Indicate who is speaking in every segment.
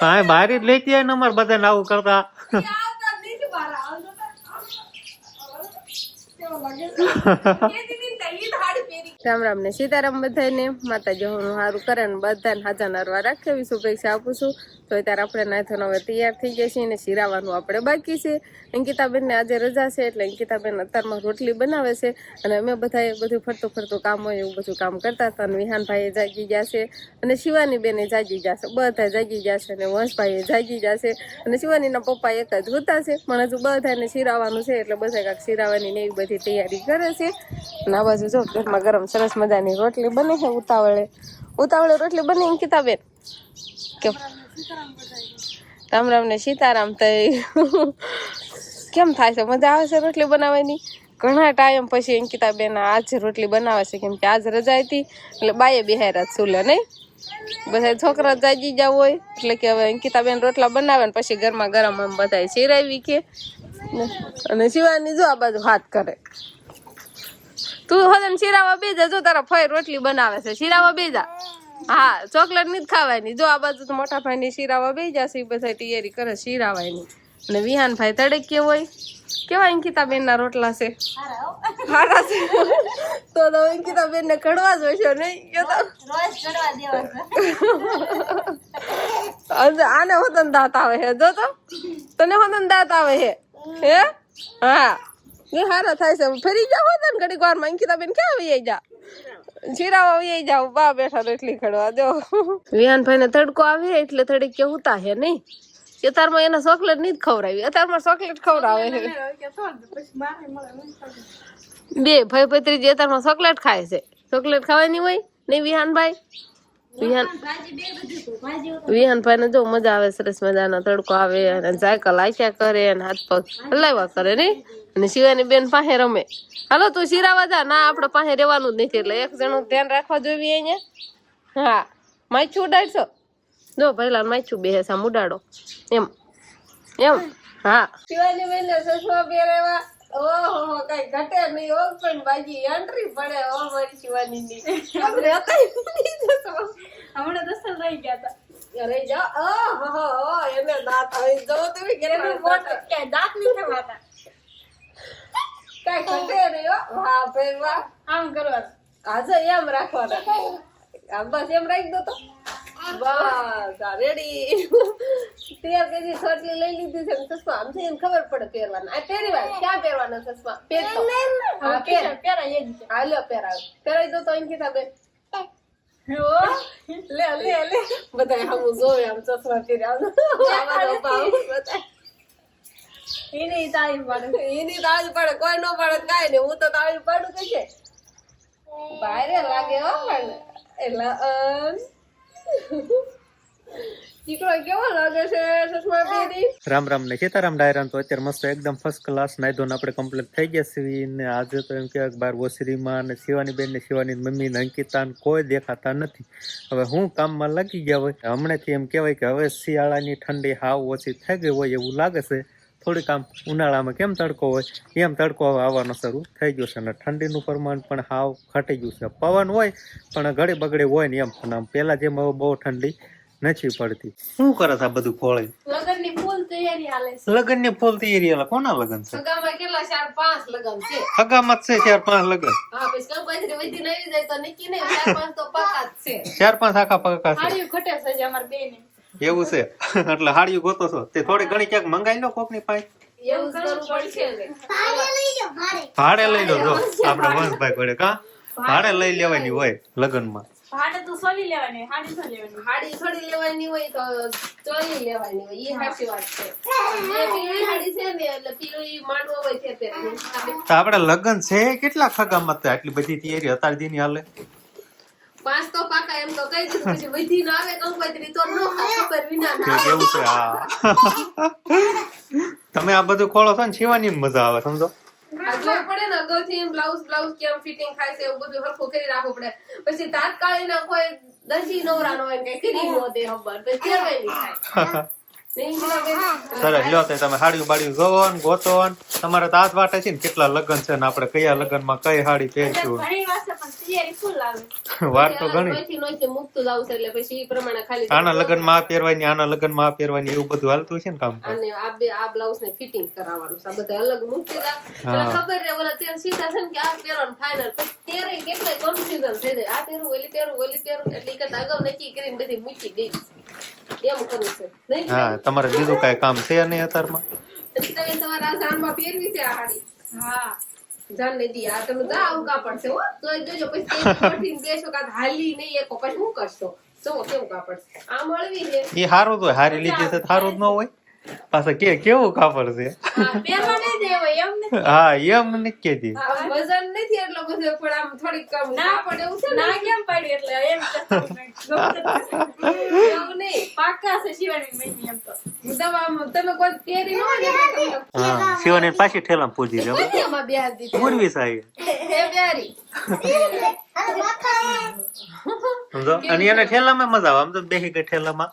Speaker 1: હા બહાર જ લેતી હોય ને અમારે બધાને આવું કરતા.
Speaker 2: રામ રામ ને સીતારામ બધાને માતાજી હું સારું કરે ને બધાને હાજર નરવા રાખે એવી શુભેચ્છા આપું છું તો અત્યારે આપણે નાયથન હવે તૈયાર થઈ ગયા છીએ અને શીરાવાનું આપણે બાકી છે. અંકિતાબેનને આજે રજા છે એટલે અંકિતાબેન અત્યારમાં રોટલી બનાવે છે અને અમે બધાએ બધું ફરતું ફરતું કામ હોય એવું બધું કામ કરતા હતા અને વિહાનભાઈએ જાગી ગયા છે અને શિવાની બેને જાગી છે. બધા જાગી ગયા છે અને વંશભાઈએ જાગી ગયા છે અને શિવાનીના પપ્પા એક જ હોતા છે પણ હજુ બધાને શિરાવાનું છે એટલે બધા કાંક શિરાવાની ને એવી બધી તૈયારી કરે છે. અને આ બાજુ જો ઘરમાં ગરમ સરસ મજાની રોટલી બને છે ઉતાવળે. ઉતાવળે રોટલી બને અંકિતાબેન? કેમ? રામ રામ ને સીતારામ થઈ. કેમ થાય છે? મજા આવે છે રોટલી બનાવવાની? ઘણા ટાઈમ પછી અંકિતાબેન આજ રોટલી બનાવે છે, કેમ કે આજ રજા હતી, એટલે બાએ બિહાર્યા ચૂલે નહીં? બધા છોકરા જાગી જાવ હોય, એટલે કે હવે અંકિતાબેન રોટલા બનાવે ને પછી ગરમા ગરમ એમ બધા શીરાવી કે. અને શિવાની જો આ બાજુ હાથ કરે. તું હજમ શીરાવા બેજા જો તારા ફઈ રોટલી બનાવે છે. શીરાવા બેજા હા, ચોકલેટ નથી ખાવાની. જો આ બાજુ તો મોટા ભાઈની શીરાવા બે છે એ બધા તૈયારી કરે શીરાવાની. અને વિહાન ભાઈ તડકે હોય. કેવા અંકિતાબેન ના રોટલા છે? સારા તો તો અંકિતાબેન ને કડવા જ હશો નહીં, કે તો. આને હોતન દાંત આવે હે જો તો. તને હોતન દાંત આવે હે હે? હા. એ હારા થાય છે. ફરી જાવ હોતન ઘડીક વારમાં અંકિતાબેન ક્યાં આવી જા શીરાવા આવી જાવ બા બેઠા રોટલી ખડવા દો. વિહાનભાઈ ને તડકો આવે એટલે થોડીક કે ઉતા હે નહીં. અત્યારમાં એને ચોકલેટ નહીં જ ખવડાવી. અત્યારમાં ચોકલેટ ખવડાવે છે. બે ભાઈ ભત્રીજી અત્યારમાં ચોકલેટ ખાય છે. ચોકલેટ ખાવાની હોય નહીં વિહાનભાઈ? વિહાન વિહાનભાઈ ને જો મજા આવે, સરસ મજાનો તડકો આવે અને સાયકલ આખ્યા કરે અને હાથ પગ હલાવ્યા કરે ને? અને શિવાની બેન પાસે રમે. હાલો, તું શિરાવા જા. ના, આપણે પાસે રહેવાનું જ નથી. એટલે એક જણું ધ્યાન રાખવા જોઈએ અહીંયા. હા. માછું ઉડાડશો? જો પહેલા માછું બે સામ ઉડાડો. એમ. એમ. હા. શિવાની બેન ઓહો, કઈ ઘટે નહીં. ઓ બાજી એન્ટ્રી પડે. ઓ મારી શિવાની ની
Speaker 3: રહી ગયા હતા.
Speaker 2: અરે જા ઓહો એને દાંત આવી જો તમે ઘરે
Speaker 3: એનું મોટ કે દાંત નહીં ખવાતા.
Speaker 2: કઈ ખતે હો. વાહ ભાઈ વાહ.
Speaker 3: આમ કરવા
Speaker 2: આજે એમ રાખવાના. આ બસ એમ રાખી દો તો. બસ રેડી તૈયાર કેજી સોટલી લઈ લીધી છે ચશ્મા. આમ થઈને ખબર પડે પહેરવાના. આ પહેરી વાત ક્યાં પહેરવાના ચશ્મા? પહેરતો. હા
Speaker 3: હવે
Speaker 2: પહેર.
Speaker 3: પેલા- પેલા એ જ છે.
Speaker 2: પહેરાવ. પહેરાવી દો તો અંકિતા બેન. લે લે લે. બધા આમ જોવે આમ ચશ્મા પહેર્યા. આવાનો ભાવ બધા
Speaker 3: એને તારીફ પાડે.
Speaker 2: એની તાળી પડે કોઈ નો પડે કાંઈ નહીં. હું તો તાળી પાડું કે છે? ભારે લાગે હો પણ. એટલે.
Speaker 1: રામ રામ ને સીતારામ ડાયરાન તો અત્યારે મસ્ત એકદમ ફર્સ્ટ ક્લાસ નાઈ ધોઈને આપણે કમ્પ્લીટ થઈ ગયા છીએ. ને આજે તો એમ કે બાર ઓસરીમાં ને શિવાની બેન ને શિવાની મમ્મી ને અંકિતા કોઈ દેખાતા નથી. હવે હું કામમાં લાગી ગયા હોય. હમણાંથી એમ કહેવાય કે હવે શિયાળાની ઠંડી હાવ ઓછી થઈ ગઈ હોય એવું લાગે છે. થોડીક આમ ઉનાળામાં કેમ તડકો હોય? એમ તડકો હવે આવવાનો શરૂ થઈ ગયો છે. અને ઠંડીનું પ્રમાણ પણ હાવ ઘટી ગયું છે. પવન હોય પણ ઘડી બગડી હોય ને એમ. પણ આમ પહેલાં જેમ હવે બહુ ઠંડી નથી પડતી. શું કરે છે આ બધું ખોળે
Speaker 3: લગનની ફૂલ તૈયારી હાલે છે.
Speaker 1: લગનની ફૂલ તૈયારી હાલે? કોના લગન છે?
Speaker 2: સગામાં કેટલા? ચાર પાંચ લગન છે.
Speaker 1: સગામાં છે ચાર પાંચ લગન?
Speaker 2: હા પછી કંપની વધી નહીં જાય તો નક્કી નહીં ચાર પાંચ તો પાકા જ છે.
Speaker 1: ચાર પાંચ આખા પાકા છે?
Speaker 3: હાડી ઘટે છે અમારે બેયને.
Speaker 1: એવું છે? એટલે હાડિયું ગોતો છો? તે થોડી ઘણી ક્યાંક મંગાઈ લો કોકની પાસે?
Speaker 2: એવું કરવું પડશે
Speaker 1: ભાડે લઈ લો જો આપણે વંશભાઈ ઘરે કા? ભાડે લઈ લેવાની હોય લગનમાં.
Speaker 3: ભાડે તો સોલી લેવાની હાડી તો લેવાની.
Speaker 2: હાડી થોડી લેવાની હોય તો ચોલી લેવાની હોય એ સાચી વાત છે. પીળી હાડી છે ને એટલે પીળી માંડવો હોય તે.
Speaker 1: આપણે લગન છે? કેટલા ખગામાં છે આટલી બધી તૈયારી અત્યાર દી ની હાલે.
Speaker 2: પાંચ તો પાકા એમ તો કહી દીધું પછી વધી ના આવે કંકોત્રી તો નો ખબર વિના ના આવે.
Speaker 1: છે હા. તમે આ બધું ખોળો છો ને શિવાની મજા આવે સમજો?
Speaker 2: જોવું પડે ને અગાઉથી બ્લાઉઝ બ્લાઉઝ કેમ ફિટિંગ થાય છે એવું બધું હરખું કરી રાખવું પડે પછી તાત્કાલિક ના કોઈ દસી નવરા નો હોય કે કરી નો દે ખબર પછી કેવાય નહીં થાય?
Speaker 1: સરસ લો તો તમે હાડીયું બાડીયું જોવો ને ગોતો ને તમારે તો વાટે છે ને કેટલા લગ્ન છે ને આપણે કયા લગ્નમાં કઈ હાડી પહેરશું
Speaker 3: વાર
Speaker 1: તો ઘણી. આના લગ્નમાં આ પહેરવાની આના લગ્નમાં આ પહેરવાની એવું બધું હાલતું છે ને કામ
Speaker 2: અને આ બ્લાઉઝ ને ફિટિંગ કરાવવાનું છે. બધા અલગ મૂકી દા ખબર રે ઓલા તેર સીધા છે ને કે આ પહેરવાનું ફાઇનલ તેરે કેટલાય કન્ફ્યુઝન થઈ જાય આ પહેરું ઓલી પહેરું ઓલી પહેરું એટલે ઈ અગાઉ નક્કી કરીને બધી મૂકી દે. એમ કરવું છે નહીં
Speaker 1: હા તમારે બીજું કઈ કામ છે નહીં અત્યારમાં?
Speaker 2: એટલે તમે તમારા આ પહેરવી છે આ હાડી?
Speaker 3: હા.
Speaker 2: જાન ને દી આ તમે આવું કાપડ છે એ જોજો પછી તે કોઠીને બેસો કાં હાલી નહીં એક પછી શું કરશો? જો કેવું કાપડ આ મળવી છે.
Speaker 1: એ સારું તો હોય. હારી લીધી છે તો જ ન હોય? પાછા કે કેવું કાપડ છે?
Speaker 2: હા,
Speaker 3: એમ ને
Speaker 1: હા એમ નથી કેતી
Speaker 2: આ વજન નથી એટલો બધો પણ આમ થોડીક કમ
Speaker 3: ના
Speaker 2: પડે એવું છે ના?
Speaker 3: કેમ પાડી એટલે? એમ
Speaker 2: એવું નહીં
Speaker 3: પાકા છે શિવાની મહિની એમ તો.
Speaker 2: તમે કોઈ ન
Speaker 1: હા શિવાની પાછી પૂજી
Speaker 2: દીધી
Speaker 1: પૂરવી સાહેબ
Speaker 2: હે પ્યારી
Speaker 1: સમજો? અને એને ઠેલામાં મજા આવે આમ તો બે ગઈ ઠેલામાં.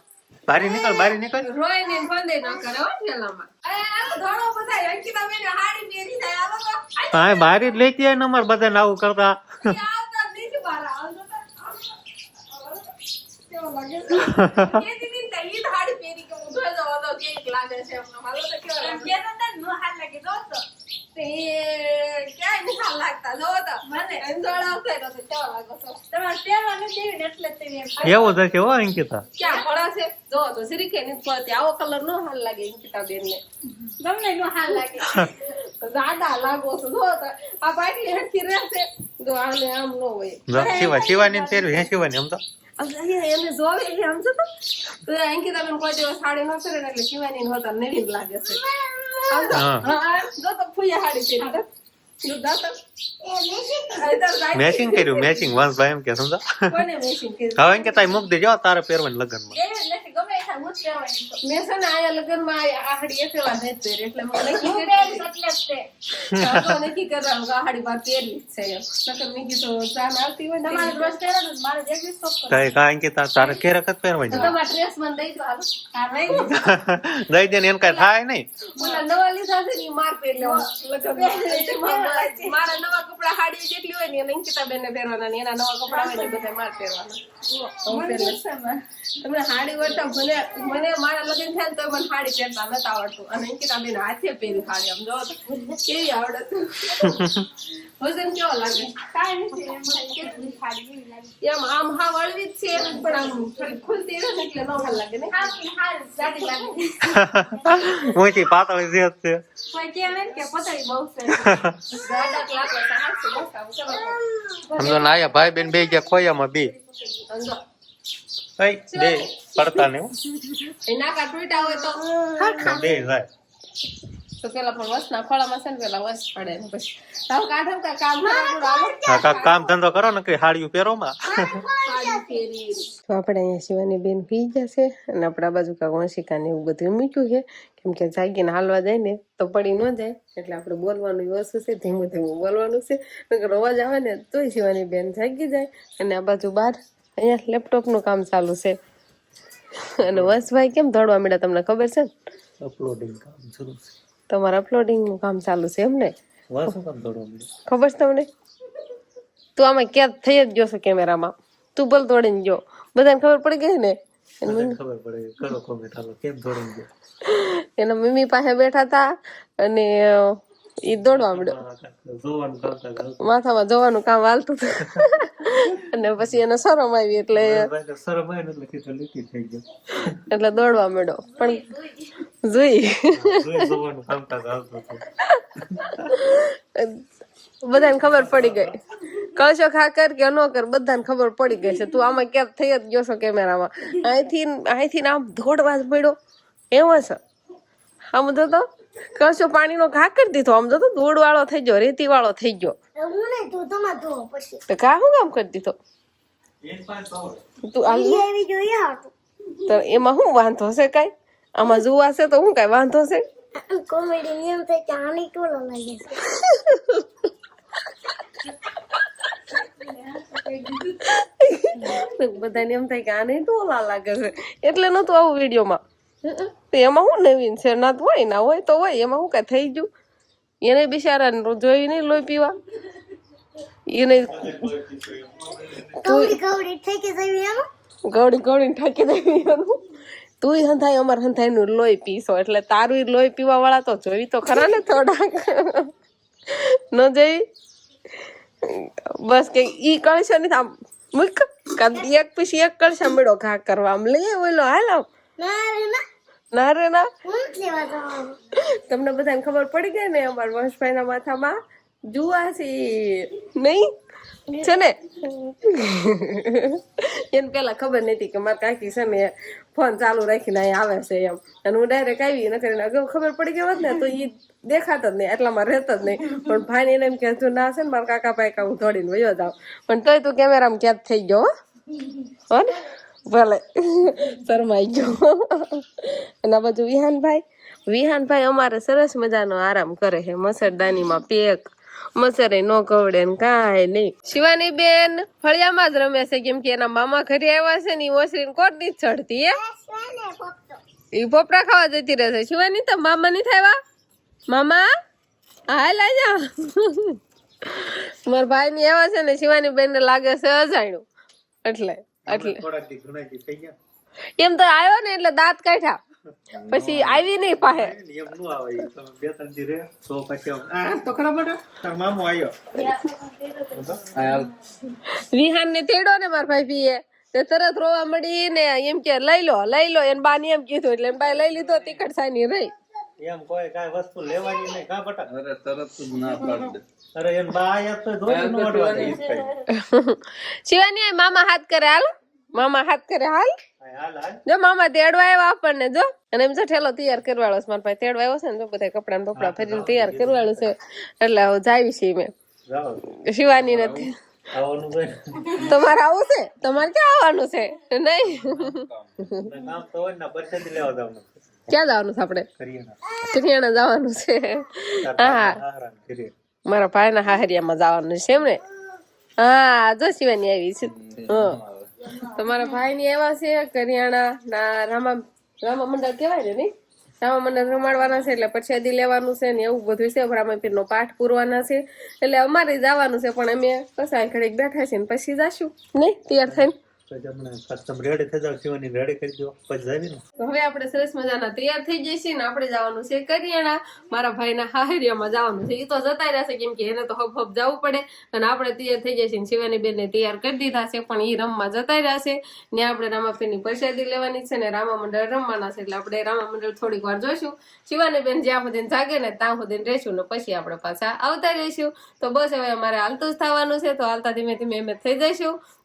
Speaker 1: બારી નીકળ બારી નીકળ.
Speaker 2: રોય ને ફંદે ન કરે હો ઠેલામાં આવો
Speaker 1: હા બારી જ લેતી હોય ને અમારે બધાને આવું કરતા.
Speaker 2: લાગે છે? પહેરી તો ક્યાંય નહીં હાલ લાગતા. જોવો તો
Speaker 3: મને
Speaker 2: એમ તો કેવો લાગો છો?
Speaker 3: તમારે પહેરવા નથી દેવી એટલે જ તેવી એમ
Speaker 1: એવું હો અંકિતા?
Speaker 2: ક્યાં ફળા છે? જો તો શ્રીકે ની આવો કલર નો હાલ લાગે અંકિતા બેન ને
Speaker 3: ગમે નો હાલ લાગે.
Speaker 2: દાદા લાગો છો જો તો. આ પાટલી હેઠી રહેશે જો આને આમ નો હોય.
Speaker 1: શિવા શિવાની ફેરવી હે શિવાની આમ તો?
Speaker 2: અહીંયા એને જોવે આમ તો. તો અંકિતા બેન કોઈ દિવસ સાડી ન કરે ને એટલે શિવાની હોતા નવીન લાગે છે.
Speaker 1: હા.
Speaker 2: જો તો ફૂયા હાડી પહેરી
Speaker 1: મેચિંગ કર્યું મેચિંગ વંશભાઈ એમ કે સમજા?
Speaker 2: હવે મેચિંગ કર્યું?
Speaker 1: હવે અંકિતા મૂક દેજો તારે પહેરવાની લગ્નમાં.
Speaker 3: દેવી જ નથી ગમે એ થાય હું જ પહેરવાની છું.
Speaker 2: મેં છે ને આયા લગ્નમાં આ આ હાડી એક વાર નથી પહેરી એટલે મેં નક્કી
Speaker 3: હું
Speaker 2: કર્યું
Speaker 3: પહેરીશ એટલે જ તે.
Speaker 2: તો નક્કી કરવાનું કે આ હાડી મારે પહેરવી જ છે એમ. નકર મેં કીધું જાન આવતી હોય ને
Speaker 3: તમારે રોજ પહેરવાનું જ, મારે જ એકવીસ શોખ કરો.
Speaker 1: કઈ કા અંકિતા તારે કે રખત
Speaker 2: તો
Speaker 1: પહેરવાની
Speaker 2: તમારા ડ્રેસ મને દઈ દો
Speaker 1: એને કઈ થાય નહીં.
Speaker 2: નવા ને કપડા હાડી જેટલી હોય ને એને અંકિતા બેન પહેરવાના ને એના નવા કપડા હોય ને બધા માર પહેરવાના. તમને હાડી વળતા મને મને મારા લગ્ન થાય ને તો મને હાડી પહેરતા નતા આવડતું. અને અંકિતા બેન હાથે પહેરી હાડી આમ જો કેવી આવડત વજન કેવો લાગે?
Speaker 3: કાંઈ નથી, એમ
Speaker 2: આમ હા વળવી જ છે પણ આમ થોડી ખુલતી રહે ને એટલે ન હાલ લાગે ને.
Speaker 3: ને.
Speaker 1: મોટી પાતળી છે છે.
Speaker 3: કોઈ કહે કે પતળી બહુ છે.
Speaker 1: સમજો ને આયા ભાઈ બેન બે ગયા ખોયામાં બે. બે પડતા ને
Speaker 2: એ નાકા હોય તો.
Speaker 1: બે જાય
Speaker 2: તો પેલા પણ વસના ખોળામાં છે ને પેલા વસ પડે ને પછી. તાવ કાઢો કા કામ કરવાનું હાલો
Speaker 1: હા કાંઈક કામ ધંધો કરો ને કઈ હાડિયું પહેરો માં
Speaker 2: સાડી પહેરી તો આપણે અહીંયા શિવાની બેન પી જશે અને આપણા બાજુ કા વંશિકા ને એવું બધું મીઠું છે. કેમ કે જાગીને હાલવા જાય ને તો પડી ન જાય. એટલે આપણે બોલવાનું વસ્તુ છે ધીમું ધીમું બોલવાનું છે. નકર અવાજ આવે ને તોય શિવાની બેન જાગી જાય. અને આ બાજુ બહાર અહીંયા લેપટોપનું કામ ચાલુ છે. અને વંશભાઈ કેમ દોડવા મળ્યા તમને ખબર છે
Speaker 1: અપલોડિંગ કામ શરૂ છે.
Speaker 2: તમારે અપલોડિંગનું કામ ચાલુ છે એમ ને ખબર છે તમને? તું આમાં ક્યાં થઈ જ જોશે કેમેરામાં. તું બોલ દોડીને જો બધાને ખબર પડી ગઈ ને? એની મમ્મી-
Speaker 1: ગયો?
Speaker 2: પાસે બેઠા હતા અને એ દોડવા મળ્યો માથામાં જોવાનું કામ વાલતું હતું. અને પછી એને શરમ આવી એટલે
Speaker 1: શરમ આવે એટલે કીધું લીટી થઈ ગયો.
Speaker 2: એટલે દોડવા મળ્યો પણ જોઈ. બધાને ખબર પડી ગઈ. કહશો ખા કર કે ન કર બધાને ખબર પડી ગઈ છે. તું આમાં ક્યાં થઈ જ ગયો છો કેમેરામાં. અહીંથી અહીંથી આમ દોડવા જ પડ્યો એવો છે. આમ તો કશો પાણીનો ઘા કરી દીધો. આમ જો તો ધૂળ વાળો થઈ ગયો. રેતી વાળો થઈ ગયો તો ઘા શું કામ કરી દીધો? તો એમાં શું વાંધો છે કઈ? આમાં જોવા છે તો શું કઈ વાંધો છે
Speaker 4: કોમેડી નિયમ થાય કે આની ટોલો લાગે
Speaker 2: બધાને એમ થાય કે આને ટોલા લાગે છે. એટલે નતું આવું વિડીયોમાં. તો એમાં શું નવીન છે ના હોય ના હોય તો હોય એમાં શું કાંઈ થઈ ગયું. એને બિચારાને જોઈ નહીં લોહી પીવા. એને
Speaker 4: કવડી કવડી ઠેકી
Speaker 2: દેવી એનું તુંય હંધાય અમાર હંધાયનું લોહી પીશો. એટલે તારું લોહી પીવા વાળા તો જોઈ તો ખરા ને થોડાક. ન જઈ? બસ કે ઈ કળશો નહીં આમ મૂક. એક પછી એક કળશા મેળો ઘા કરવા. આમ લઈએ ઓલો હાલ.
Speaker 4: ના. ના
Speaker 2: ના. રે ના તમને બધાને ખબર પડી ગઈ ને અમારા વંશભાઈના માથામાં? જુવાસી નહીં? છે ને? એને પેલા ખબર નથી કે મારા કાકી છે ને ફોન ચાલુ રાખીને અહીં આવે છે એમ. અને હું ડાયરેક્ટ આવી ન કરીને અગાઉ ખબર પડી ગઈ હોત ને તો એ દેખાતો જ નહીં એટલામાં રહેતો જ નહીં. પણ ભાઈ એને એમ કે તું ના છે ને મારા કાકા પાકા હું દોડીને વયો જાઉં. પણ તોય તું કેમેરામાં કેદ થઈ ગયો હો. હો ને? ભલે. શરમાઈ ગયો. અને આ બધું વિહાનભાઈ. વિહાનભાઈ અમારે સરસ મજાનો આરામ કરે છે. મસરદાનીમાં પેક મસરે નો કવડે ને કાંઈ નહીં. શિવાની બેન ફળિયામાં જ રમે છે કેમ કે એના મામા ઘરે આવ્યા છે ને એ ઓસરીને કોટની જ ચડતી
Speaker 4: એ
Speaker 2: એ પોપડા ખાવા જતી રહેશે શિવાની તો મામા નહીં થાય મામા? હાલ આજા મારા ભાઈ ની એવા છે ને શિવાની બેન ને લાગે છે અજાણ્યું. એટલે એટલે એમ તો આવ્યો ને એટલે દાંત કાઢ્યા. પછી આવી નહીં પાહે.
Speaker 1: એમ નું આવે તમે બે ત્રણ દી રે તો પછી આ તો ખરા બેટા તાર મામો આવ્યો
Speaker 2: વિહાન ને તેડો ને માર ભાઈ પીએ તે તરત રોવા મળી ને એમ કે લઈ લો લઈ લો. એને બા એમ કીધું એટલે બાએ લઈ લીધો તિકટ સાની રહી.
Speaker 1: એમ કોઈ કાંઈ વસ્તુ લેવાની નહીં કા બટા?
Speaker 5: અરે તરત તું ના પાડ દે.
Speaker 1: અરે એમ બાય તો ધોઈ નો.
Speaker 2: શિવાની મામા હાથ કરે હાલ. મામા હાથ કરે હાલ.
Speaker 1: હા, હાલ હાલ.
Speaker 2: જો મામા તેડવા આવ્યા આપણને જો. અને એમ જો ઠેલો તૈયાર કરવાળો છે મારા પાસે તેડવા આવ્યો છે ને જો બધા કપડા ને બપડા ફેરીને તૈયાર કરવાળું છે. એટલે હવે જાવી છે મેં. શિવાની નથી. તમારે આવું છે? તમારે ક્યાં આવવાનું છે? નહીં ક્યાં જવાનું છે આપણે? કરિયાણા જવાનું છે. હા. મારા ભાઈના હાહરિયામાં જવાનું છે એમ ને? હા જો શિવાની આવી છે. તમારા ભાઈ ની એવા છે કરિયાણા ના રામા રામા મંડળ કહેવાય ને નહીં? રામા મંડળ રમાડવાના છે એટલે પ્રસાદી લેવાનું છે ને એવું બધું છે. રામાપીર નો પાઠ પૂરવાના છે. એટલે અમારે જવાનું છે પણ અમે કસાય ઘડીક બેઠા છે ને પછી જાશું. નહીં? તૈયાર થઈને?
Speaker 1: તો જ હમણાં કસ્ટમ રેડી થઈ જાવ શિવાની રેડી કરી દો, પછી જાવી ને.
Speaker 2: તો હવે આપણે સરસ મજાના તૈયાર થઈ જઈશું ને આપણે જવાનું છે કરિયાણા. મારા ભાઈના હાહરિયામાં જવાનું છે. એ તો જતા રહેશે કેમ કે એને તો હબ હબ જવું પડે. અને આપણે તૈયાર થઈ ને શિવાની બેનને તૈયાર કરી દીધા છે, પણ એ રમવા જતા રહેશે ને આપણે રામાપીરની પ્રસાદી લેવાની છે ને રામા મંડળ રમવાના છે, એટલે આપણે રામા મંડળ થોડીક વાર જોઈશું. શિવાની બેન જ્યાં સુધી જાગે ને ત્યાં સુધી રહેશું, ને પછી આપણે પાછા આવતા રહીશું. તો બસ હવે અમારે હાલતું જ થવાનું છે, તો હાલતા ધીમે ધીમે અમે થઈ જઈશું.